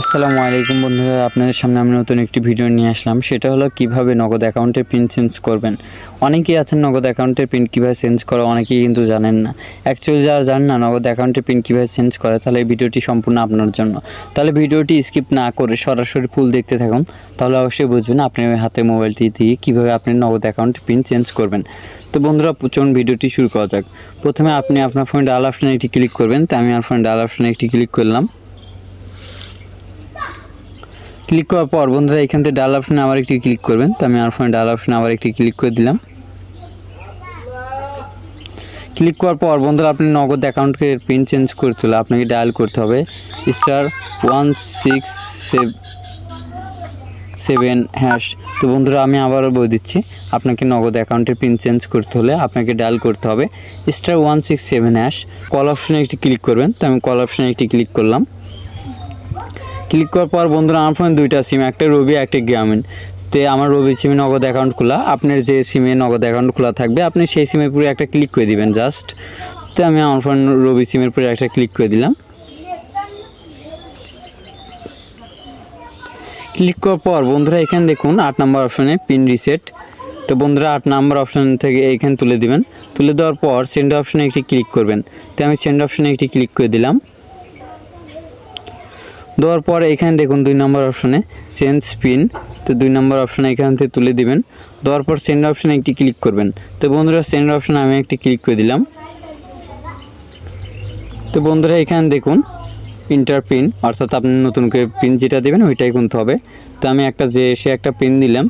আসসালামু আলাইকুম বন্ধুরা, আপনাদের সামনে আমি নতুন একটি ভিডিও নিয়ে আসলাম। সেটা হলো কীভাবে নগদ অ্যাকাউন্টের পিন চেঞ্জ করবেন। অনেকেই আছেন নগদ অ্যাকাউন্টের পিন কীভাবে চেঞ্জ করা, অনেকেই কিন্তু জানেন না। অ্যাকচুয়ালি যারা জানেন না নগদ অ্যাকাউন্টের পিন কীভাবে চেঞ্জ করে, তাহলে এই ভিডিওটি সম্পূর্ণ আপনার জন্য। তাহলে ভিডিওটি স্কিপ না করে সরাসরি ফুল দেখতে থাকুন, তাহলে অবশ্যই বুঝবেন আপনি ওই হাতে মোবাইলটি দিয়ে কীভাবে আপনি নগদ অ্যাকাউন্টের পিন চেঞ্জ করবেন। তো বন্ধুরা, চলুন ভিডিওটি শুরু করা যাক। প্রথমে আপনি আপনার ফোনে ডাল অপশানে একটি ক্লিক করবেন। তো আমি আমার ফোনে ডাল অপশানে একটি ক্লিক করলাম। ক্লিক করার পর, বন্ধুরা, এখান থেকে ডাল অপশনে আবার একটি ক্লিক করবেন। তো আমি আমার ফোনে ডাল অপশনে আবার একটি ক্লিক করে দিলাম। ক্লিক করার পর, বন্ধুরা, আপনি নগদ অ্যাকাউন্টকে পিন চেঞ্জ করতে হলে আপনাকে ডায়াল করতে হবে। Star one six seven hash তো বন্ধুরা, আমি আবারও বলে দিচ্ছি, আপনাকে নগদ অ্যাকাউন্টের পিন চেঞ্জ করতে হলে আপনাকে ডায়াল করতে হবে। Star one six seven hash call অপশনে একটি ক্লিক করবেন। তো আমি কল অপশনে একটি ক্লিক করলাম। ক্লিক করার পর বন্ধুরা, আমার ফোনে দুইটা সিম একটা রবি, একটা গ্রামীণ। তে আমার রবি সিমে নগদ অ্যাকাউন্ট খোলা। আপনার যে সিমে নগদ অ্যাকাউন্ট খোলা থাকবে, আপনি সেই সিমের পুরো একটা ক্লিক করে দিবেন জাস্ট তো আমি আমার ফোন রবি সিমের পুরো একটা ক্লিক করে দিলাম। ক্লিক করার পর বন্ধুরা, এখানে দেখুন আট নম্বর অপশনে পিন রিসেট তো বন্ধুরা, আট নাম্বার অপশন থেকে এইখানে তুলে দিবেন। তুলে দেওয়ার পর সেন্ড অপশনে একটি ক্লিক করবেন। তো আমি সেন্ড অপশনে একটি ক্লিক করে দিলাম। দেওয়ার পর এখানে দেখুন দুই নম্বর অপশনে চেঞ্জ পিন তো দুই নম্বর অপশনে এখান থেকে তুলে দিবেন। দেওয়ার পর সেন্ড অপশনে একটি ক্লিক করবেন। তো বন্ধুরা সেন্ড অপশনে আমি একটি ক্লিক করে দিলাম। তো বন্ধুরা, এখানে দেখুন ইন্টার পিন অর্থাৎ আপনি নতুন করে পিন যেটা দেবেন, ওইটাই কিনতে হবে। তো আমি একটা যে, সে একটা পিন দিলাম।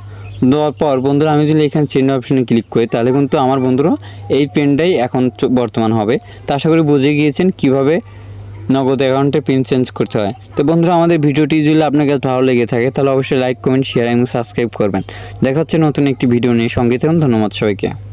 দেওয়ার পর বন্ধুরা, আমি যদি এখানে চেঞ্জ অপশনে ক্লিক করি, তাহলে কিন্তু আমার বন্ধুরা এই পেনটাই এখন বর্তমান হবে। তা আশা করি বুঝে গিয়েছেন কীভাবে নগদ অ্যাকাউন্টে পিন চেঞ্জ করতে হয়। তো বন্ধুরা, আমাদের ভিডিওটি যদি আপনার কাছে ভালো লেগে থাকে, তাহলে অবশ্যই লাইক, কমেন্ট, শেয়ার এবং সাবস্ক্রাইব করবেন। দেখা হচ্ছে নতুন একটি ভিডিও নিয়ে। সঙ্গে থাকুন, ধন্যবাদ সবাইকে।